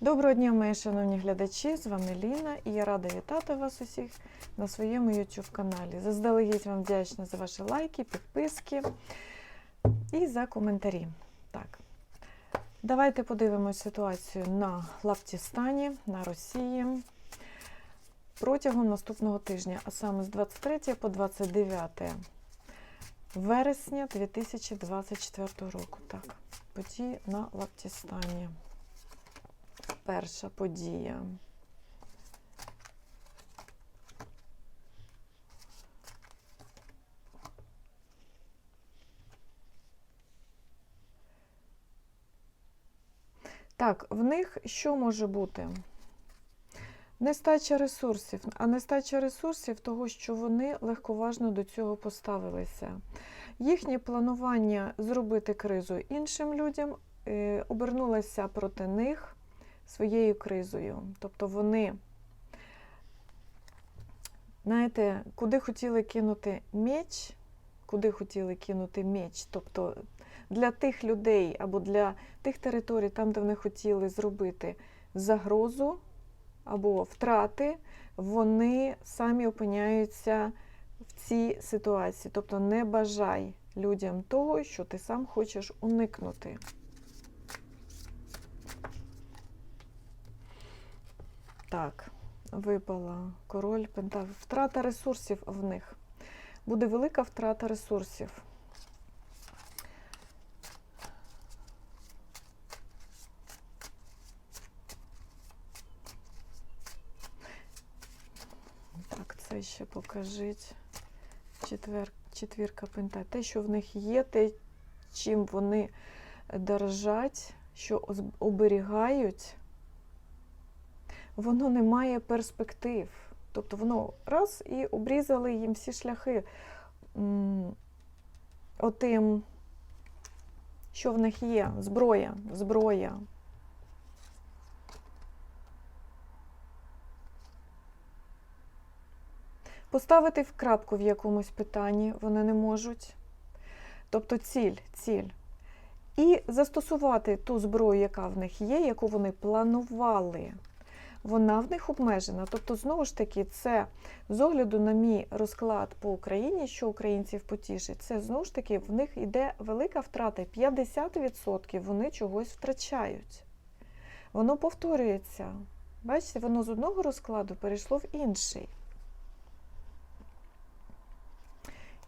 Доброго дня, мої шановні глядачі! З вами Ліна і я рада вітати вас усіх на своєму YouTube каналі. Заздалегідь вам вдячна за ваші лайки, підписки і за коментарі. Так, давайте подивимось ситуацію на Лаптістані, на Росії протягом наступного тижня, а саме з 23 по 29 вересня 2024 року. Так, події на Лаптістані. Перша подія. Так, в них що може бути? Нестача ресурсів, а нестача ресурсів того, що вони легковажно до цього поставилися. Їхнє планування зробити кризу іншим людям е, обернулося проти них своєю кризою. Тобто вони, знаєте, куди хотіли кинути меч, куди хотіли кинути меч, тобто для тих людей або для тих територій, там, де вони хотіли зробити загрозу або втрати, вони самі опиняються в цій ситуації. Тобто не бажай людям того, що ти сам хочеш уникнути. Так, випала король Пентаклів. Втрата ресурсів в них. Буде велика втрата ресурсів. Так, це ще покажіть. Четвер, четвірка пента. Те, що в них є, те, чим вони дорожать, що оберігають, воно не має перспектив. Тобто воно раз і обрізали їм всі шляхи. Отим, що в них є, зброя, зброя. Поставити в крапку в якомусь питанні вони не можуть. Тобто ціль, ціль. І застосувати ту зброю, яка в них є, яку вони планували. Вона в них обмежена. Тобто, знову ж таки, це з огляду на мій розклад по Україні, що українців потішить, це знову ж таки в них йде велика втрата. 50% вони чогось втрачають. Воно повторюється. Бачите, воно з одного розкладу перейшло в інший.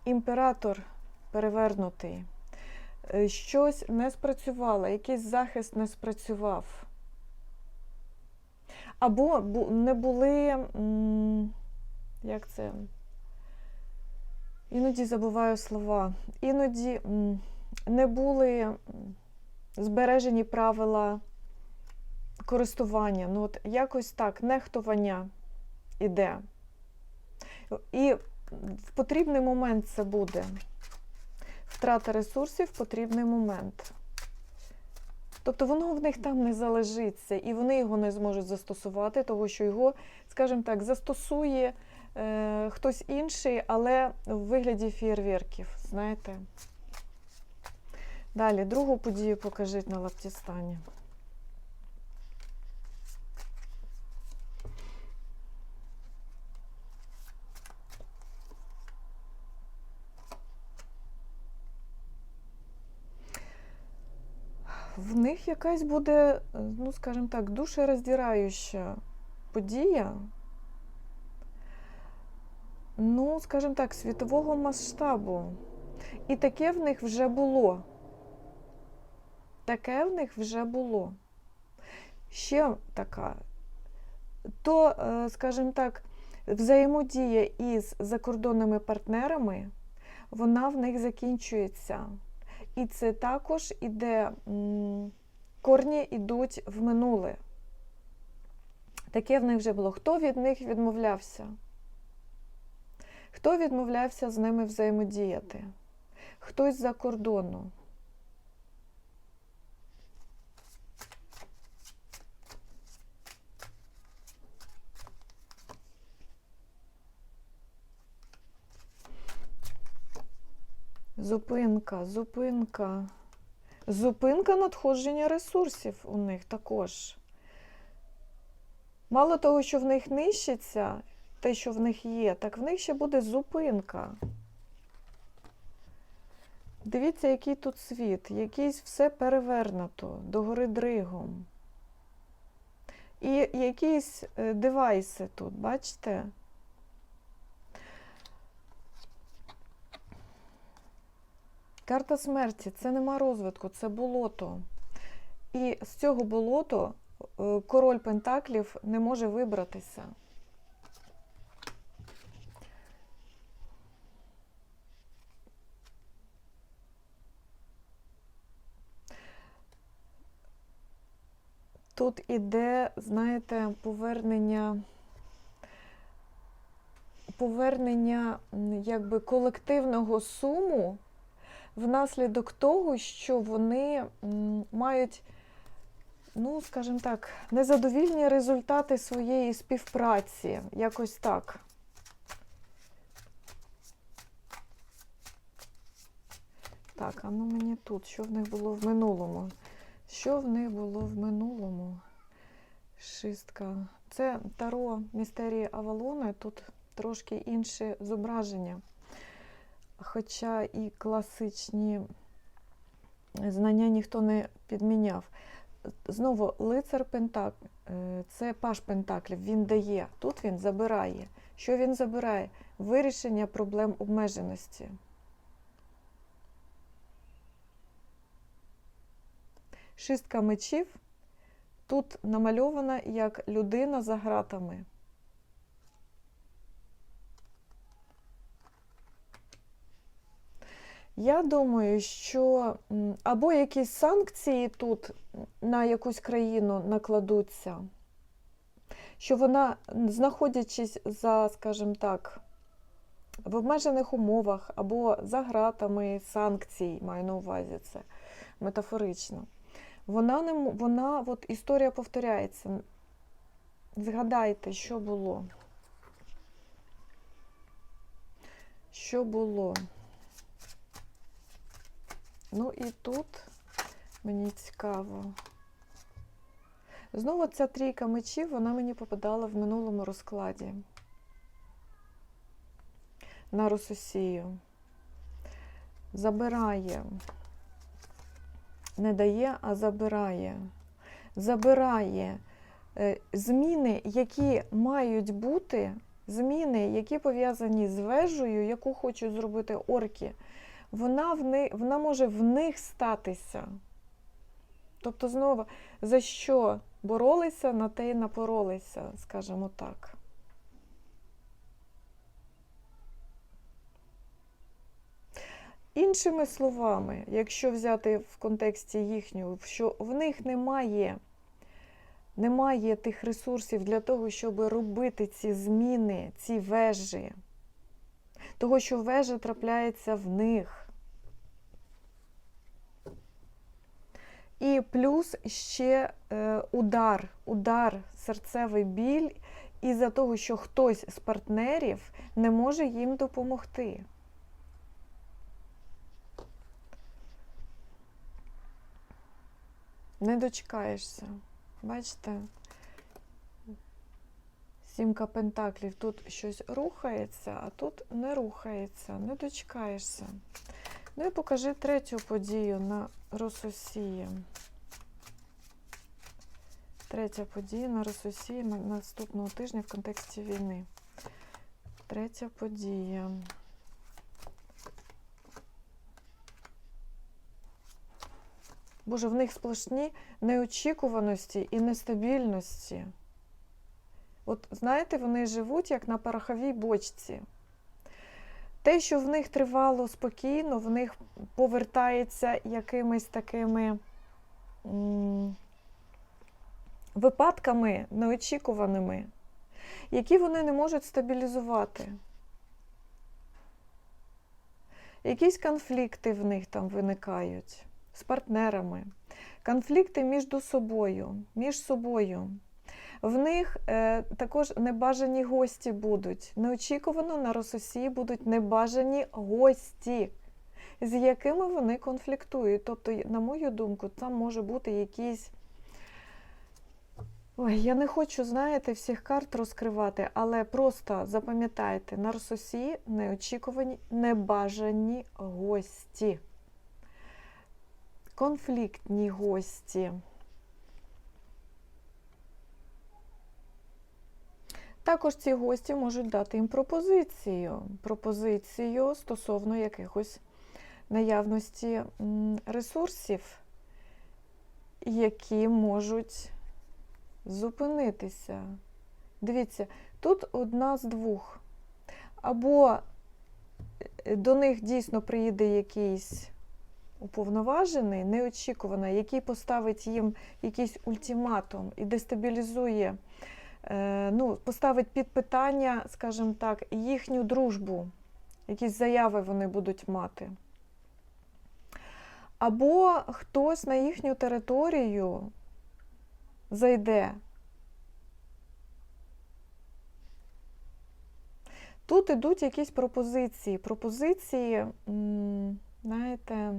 Імператор перевернутий. Е, Щось не спрацювало, якийсь захист не спрацював. Або не були, як це? Іноді забуваю слова. Іноді не були збережені правила користування. Ну, от якось так, нехтування іде. І в потрібний момент це буде. Втрата ресурсів в потрібний момент. Тобто воно в них там не залежиться, і вони його не зможуть застосувати, того що його, скажімо так, застосує е, хтось інший, але в вигляді фєєрверків, знаєте. Далі, другу подію покажіть на Лаптістані. В них якась буде, ну, скажімо так, душероздираюча подія. Ну, скажімо так, світового масштабу. І таке в них вже було. Таке в них вже було. Ще така. То, е, скажімо так, взаємодія із закордонними партнерами, вона в них закінчується. І це також іде, корні йдуть в минуле. Таке в них вже було. Хто від них відмовлявся? Хто відмовлявся з ними взаємодіяти? Хтось з-за кордону. Зупинка, зупинка. Зупинка надходження ресурсів у них також. Мало того, що в них нищиться, те, що в них є, так в них ще буде зупинка. Дивіться, який тут світ, якийсь все перевернуто, догори дригом. І якісь е, девайси тут, бачите? Карта смерті це нема розвитку, це болото. І з цього болоту е, король Пентаклів не може вибратися. Тут іде, знаєте, повернення, повернення якби колективного суму внаслідок того, що вони мають, ну, скажімо так, незадовільні результати своєї співпраці. Якось так. Так, а ну мені тут, що в них було в минулому? Що в них було в минулому? Шистка. Це Таро містерії Авалона, тут трошки інше зображення. Хоча і класичні знання ніхто не підміняв. Знову лицар Пентак, е, це паш Пентаклів, він дає, тут він забирає. Що він забирає? Вирішення проблем обмеженості. Шістка мечів тут намальована як людина за гратами. Я думаю, що або якісь санкції тут на якусь країну накладуться, що вона, знаходячись за, скажімо так, в обмежених умовах або за гратами санкцій, маю на увазі це метафорично. Вона не вона, от історія повторяється. Згадайте, що було. Що було? Ну і тут мені цікаво. Знову ця трійка мечів, вона мені попадала в минулому розкладі на Рососію. Забирає. Не дає, а забирає. Забирає е, зміни, які мають бути, зміни, які пов'язані з вежею, яку хочуть зробити орки, вона, в ни, вона може в них статися. Тобто, знову, за що боролися, на те й напоролися, скажімо так. Іншими словами, якщо взяти в контексті їхнього, що в них немає, немає тих ресурсів для того, щоб робити ці зміни, ці вежі, того, що вежа трапляється в них. І плюс ще е, удар, удар, серцевий біль, із-за того, що хтось з партнерів не може їм допомогти. Не дочекаєшся. Бачите? Сімка пентаклів. Тут щось рухається, а тут не рухається, не дочекаєшся. Ну і покажи третю подію на Рососії. Третя подія на Рососії наступного тижня в контексті війни. Третя подія. Боже, в них сплошні неочікуваності і нестабільності. От знаєте, вони живуть як на пороховій бочці. Те, що в них тривало спокійно, в них повертається якимись такими випадками неочікуваними, які вони не можуть стабілізувати. Якісь конфлікти в них там виникають з партнерами, конфлікти між собою, між собою. В них е, також небажані гості будуть. Неочікувано на Рососії будуть небажані гості, з якими вони конфліктують. Тобто, на мою думку, там може бути якийсь Ой, я не хочу, знаєте, всіх карт розкривати, але просто запам'ятайте, нарцисі неочікувані, небажані гості. Конфліктні гості. Також ці гості можуть дати їм пропозицію. Пропозицію стосовно якихось наявності ресурсів, які можуть зупинитися. Дивіться, тут одна з двох. Або е, до них дійсно приїде якийсь уповноважений, неочікуваний, який поставить їм якийсь ультиматум і дестабілізує, ну, поставить під питання, скажімо так, їхню дружбу, якісь заяви вони будуть мати. Або хтось на їхню територію зайде. Тут ідуть якісь пропозиції. Пропозиції, знаєте,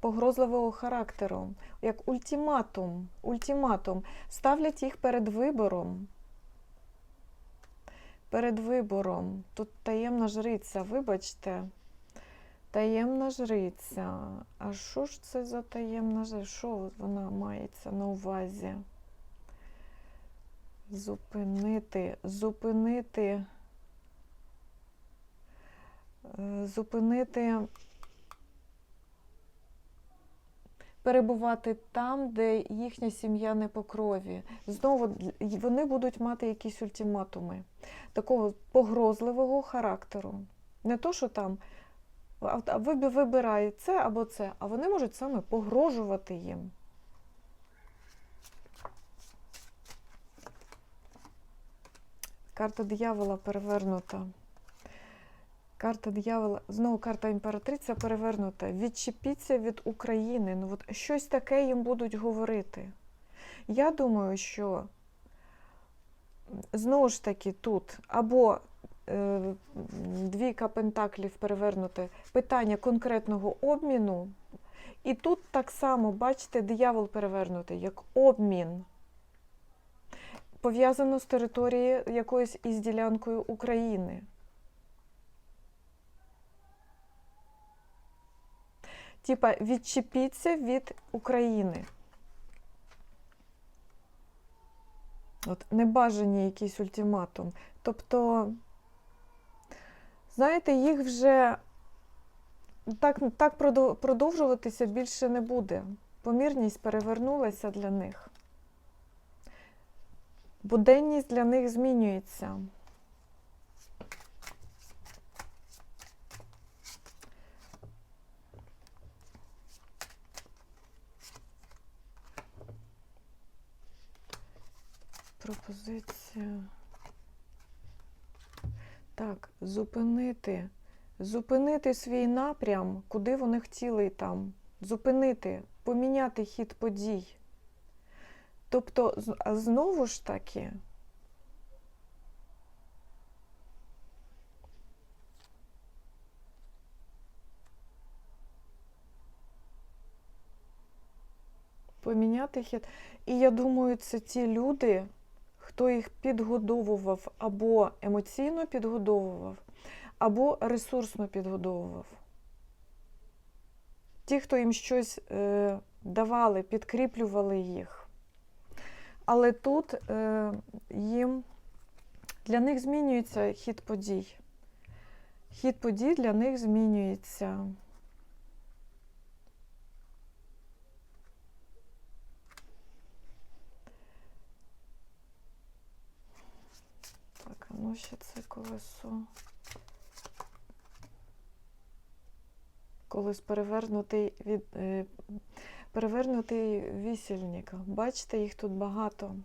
погрозливого характеру, як ультиматум. Ультиматум. Ставлять їх перед вибором. Перед вибором. Тут таємна жриця, вибачте. Таємна жриця. А що ж це за таємна жриця? Що вона мається на увазі? Зупинити, зупинити, е, зупинити, перебувати там, де їхня сім'я не по крові. Знову вони будуть мати якісь ультиматуми такого погрозливого характеру. Не то, що там а а ви вибирай це або це, а вони можуть саме погрожувати їм. Карта диявола перевернута. Карта диявола, знову карта імператриця перевернута. Відчепіться від України. Ну, от щось таке їм будуть говорити. Я думаю, що знову ж таки тут або е, двійка пентаклів перевернуте питання конкретного обміну. І тут так само, бачите, диявол перевернутий, як обмін. Пов'язано з територією якоюсь із ділянкою України. Типа відчепіться від України. От небажані якийсь ультиматум. Тобто, знаєте, їх вже так, так продовжуватися більше не буде. Помірність перевернулася для них. Буденність для них змінюється. Пропозиція. Так, зупинити. Зупинити свій напрям, куди вони хотіли там. Зупинити, поміняти хід подій. Тобто, знову ж таки, поміняти хід. І я думаю, це ті люди, хто їх підгодовував або емоційно підгодовував, або ресурсно підгодовував. Ті, хто їм щось е, давали, підкріплювали їх. Але тут е, їм для них змінюється хід подій. Хід подій для них змінюється. Ну ще це колесо. Колись перевернутий від е, перевернутий вісільник. Бачите, їх тут багато.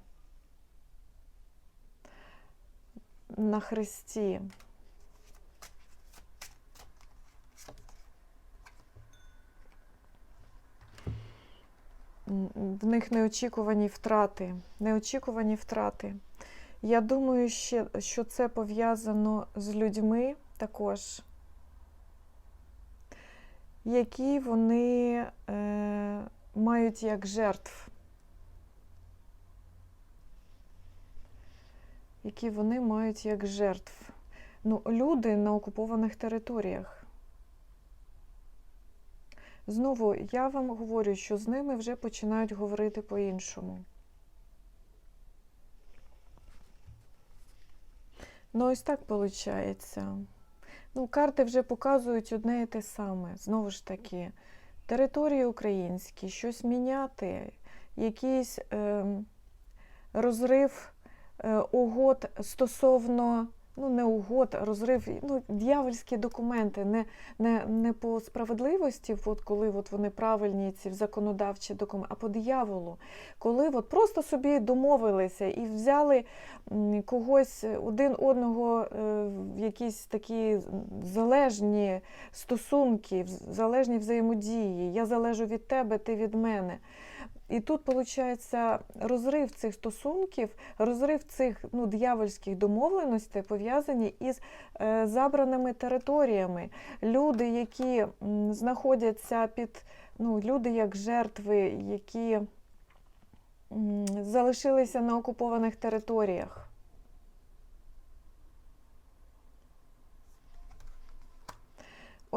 На хресті. В них неочікувані втрати. Неочікувані втрати. Я думаю, ще, що це пов'язано з людьми також, які вони е, мають як жертв. які вони мають як жертв. Ну, люди на окупованих територіях. Знову я вам говорю, що з ними вже починають говорити по-іншому. Ну, ось так виходить. Ну, карти вже показують одне і те саме. Знову ж таки, території українські, щось міняти, якийсь е, розрив е, угод стосовно, ну не угод, розрив, ну, дьявольські документи, не, не, не по справедливості, от коли от вони правильні, ці законодавчі документи, а по дияволу. Коли от просто собі домовилися і взяли когось один одного е, в якісь такі залежні стосунки, залежні взаємодії. Я залежу від тебе, ти від мене. І тут виходить розрив цих стосунків, розрив цих ну, дьявольських домовленостей пов'язані із е, забраними територіями. Люди, які знаходяться під ну, люди як жертви, які залишилися на окупованих територіях.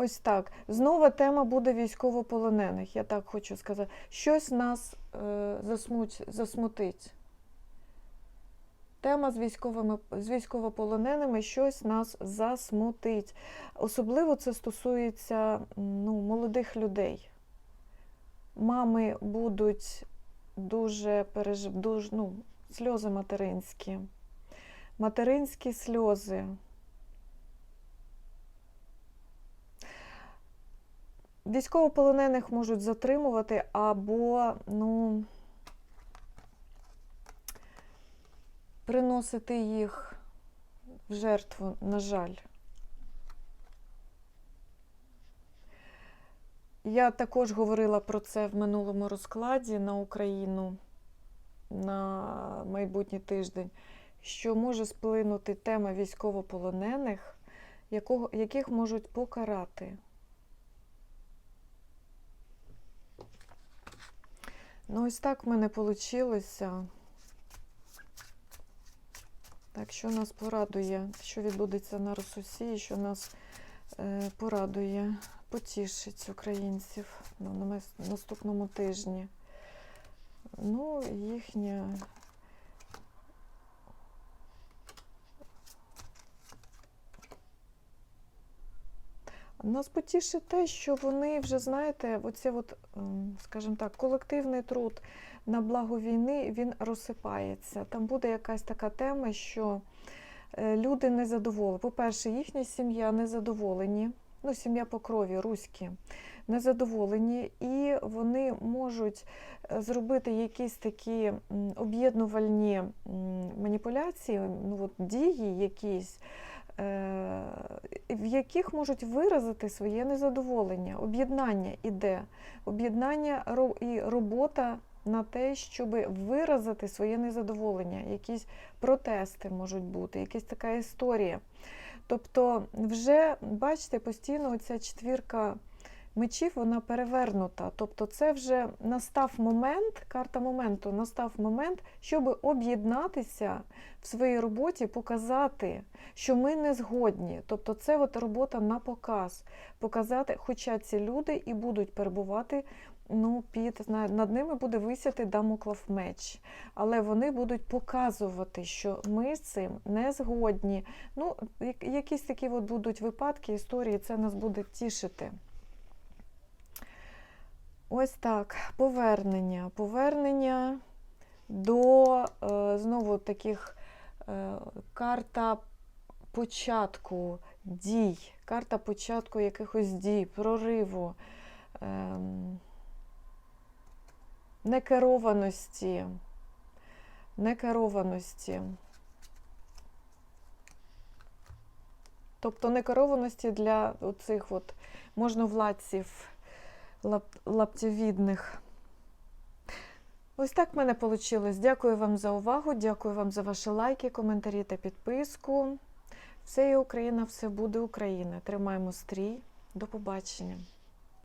Ось так. Знову тема буде військовополонених. Я так хочу сказати. Щось нас е, засмуть, засмутить. Тема з військовими з військовополоненими щось нас засмутить. Особливо це стосується ну, молодих людей. Мами будуть дуже пережив, дуже, ну, сльози материнські. Материнські сльози. Військовополонених можуть затримувати або ну, приносити їх в жертву, на жаль. Я також говорила про це в минулому розкладі на Україну на майбутній тиждень, що може сплинути тема військовополонених, яких можуть покарати. Ну, ось так в мене вийшло. Так, що нас порадує, що відбудеться на Росусі, що нас е, порадує, потішить українців на наступному тижні. Ну, їхня. Нас потішить те, що вони вже, знаєте, оце от, ем, скажімо так, колективний труд на благо війни він розсипається. Там буде якась така тема, що е, люди не задоволені. По-перше, їхня сім'я не задоволені, ну, сім'я по крові, руські, не задоволені, і вони можуть е, зробити якісь такі об'єднувальні маніпуляції, ну, от, дії якісь. Е, В яких можуть виразити своє незадоволення, об'єднання іде, об'єднання і робота на те, щоб виразити своє незадоволення, якісь протести можуть бути, якась така історія. Тобто, вже бачите, постійно ця четвірка мечів вона перевернута. Тобто, це вже настав момент, карта моменту, настав момент, щоб об'єднатися в своїй роботі, показати, що ми не згодні. Тобто, це от робота на показ, показати, хоча ці люди і будуть перебувати. Ну, під над ними буде висіти дамоклав меч, але вони будуть показувати, що ми з цим не згодні. Ну, якісь такі от будуть випадки, історії, це нас буде тішити. Ось так, повернення. Повернення до е, знову таких е, карта початку дій, карта початку якихось дій, прориву, ем, некерованості, некерованості. Тобто некерованості для оцих от можновладців лап, лаптєвідних. Ось так в мене вийшло. Дякую вам за увагу, дякую вам за ваші лайки, коментарі та підписку. Все є Україна, все буде Україна. Тримаємо стрій. До побачення.